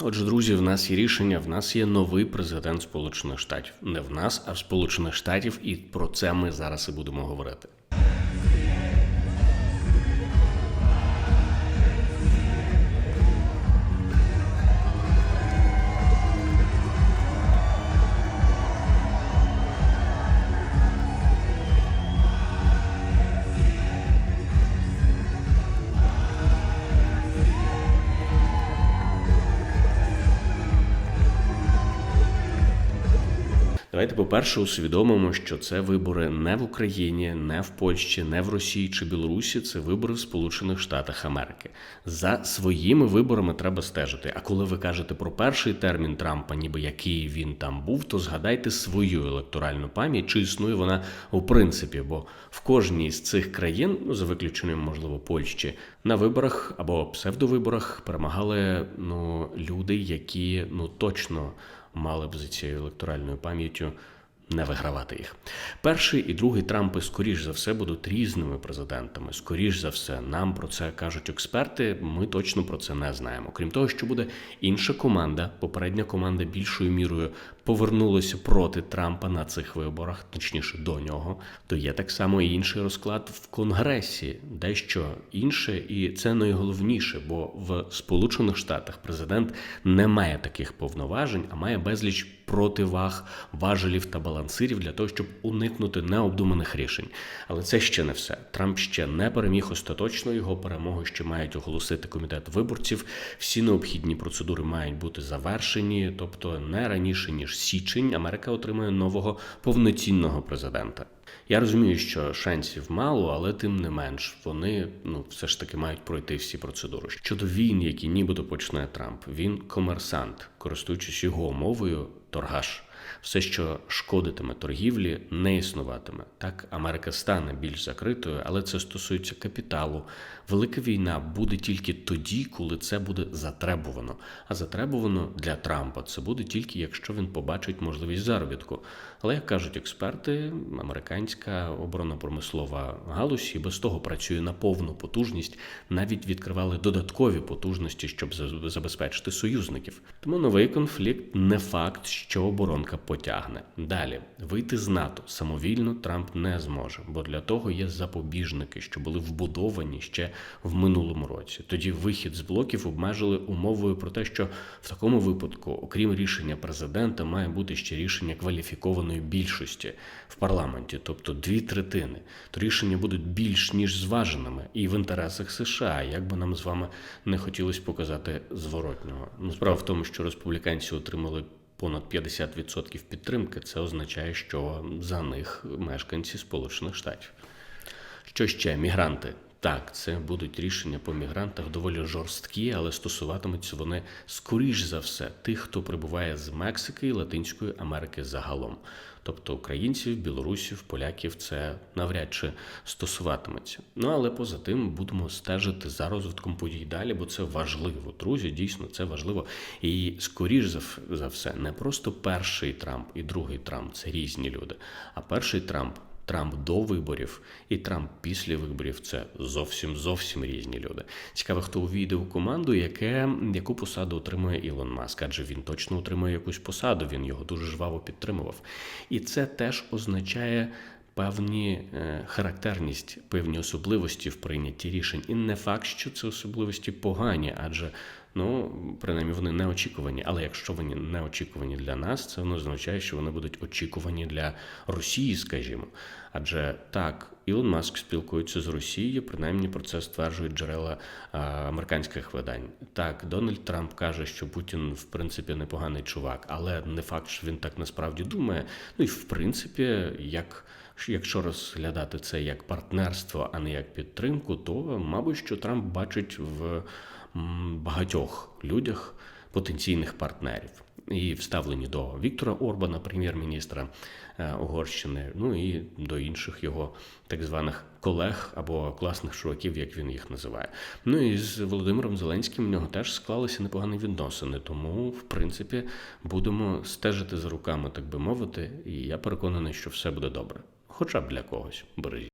Отже, друзі, в нас є рішення. В нас є новий президент Сполучених Штатів. Не в нас, а в Сполучених Штатів, і про це ми зараз і будемо говорити. Давайте, по-перше, усвідомимо, що це вибори не в Україні, не в Польщі, не в Росії чи Білорусі. Це вибори в Сполучених Штатах Америки. За своїми виборами треба стежити. А коли ви кажете про перший термін Трампа, ніби який він там був, то згадайте свою електоральну пам'ять, чи існує вона у принципі, бо в кожній з цих країн, ну за виключенням, можливо, Польщі, на виборах або псевдовиборах перемагали ну люди, які ну точно мали б за цією електоральною пам'яттю не вигравати їх. Перший і другий Трампи, скоріш за все, будуть різними президентами. Скоріш за все, нам про це кажуть експерти. Ми точно про це не знаємо. Крім того, що буде інша команда, попередня команда більшою мірою повернулася проти Трампа на цих виборах, точніше до нього. То є так само і інший розклад в Конгресі, дещо інше, і це найголовніше, бо в Сполучених Штатах президент не має таких повноважень, а має безліч противаг, важелів та балансирів для того, щоб уникнути необдуманих рішень. Але це ще не все. Трамп ще не переміг остаточно. Його перемогу ще мають оголосити комітет виборців. Всі необхідні процедури мають бути завершені, тобто не раніше ніж січень. Америка отримає нового повноцінного президента. Я розумію, що шансів мало, але тим не менш вони ну все ж таки мають пройти всі процедури. Щодо війн, які нібито почне Трамп, він комерсант, користуючись його мовою, торгаш. Все, що шкодитиме торгівлі, не існуватиме. Так, Америка стане більш закритою, але це стосується капіталу. Велика війна буде тільки тоді, коли це буде затребувано. А затребувано для Трампа це буде тільки якщо він побачить можливість заробітку. Але як кажуть експерти, американська оборонно-промислова галузь і без того працює на повну потужність, навіть відкривали додаткові потужності, щоб забезпечити союзників. Тому новий конфлікт не факт, що оборонка потягне. Далі вийти з НАТО самовільно Трамп не зможе, бо для того є запобіжники, що були вбудовані ще в минулому році. Тоді вихід з блоків обмежили умовою про те, що в такому випадку, окрім рішення президента, має бути ще рішення кваліфікованої більшості в парламенті, тобто дві третини. То рішення будуть більш ніж зваженими і в інтересах США, як би нам з вами не хотілося показати зворотнього. Ну справа в тому, що республіканці отримали понад 50% підтримки, це означає, що за них мешканці Сполучених Штатів. Що ще мігранти? Так, це будуть рішення по мігрантах доволі жорсткі, але стосуватимуться вони скоріш за все тих, хто прибуває з Мексики і Латинської Америки загалом. Тобто українців, білорусів, поляків це навряд чи стосуватиметься. Ну але поза тим будемо стежити за розвитком подій далі, бо це важливо. Друзі, дійсно це важливо. І скоріш за все, не просто перший Трамп і другий Трамп це різні люди. А перший Трамп Трамп до виборів і Трамп після виборів це зовсім зовсім різні люди. Цікаво, хто увійде у команду, яке яку посаду отримує Ілон Маск, адже він точно отримує якусь посаду. Він його дуже жваво підтримував. І це теж означає. Певні е, характерність, певні особливості в прийнятті рішень, і не факт, що це особливості погані, адже ну принаймні вони не очікувані. Але якщо вони не очікувані для нас, це воно означає, що вони будуть очікувані для Росії, скажімо. Адже так, Ілон Маск спілкується з Росією, принаймні про це стверджують джерела американських видань. Так, Дональд Трамп каже, що Путін в принципі непоганий чувак, але не факт, що він так насправді думає. Ну і в принципі, як. Якщо розглядати це як партнерство, а не як підтримку, то мабуть, що Трамп бачить в багатьох людях потенційних партнерів і вставлені до Віктора Орбана, прем'єр-міністра е, Угорщини, ну і до інших його так званих колег або класних чуваків, як він їх називає. Ну і з Володимиром Зеленським в нього теж склалися непогані відносини. Тому, в принципі, будемо стежити за руками, так би мовити, і я переконаний, що все буде добре, хоча б для когось бережіть.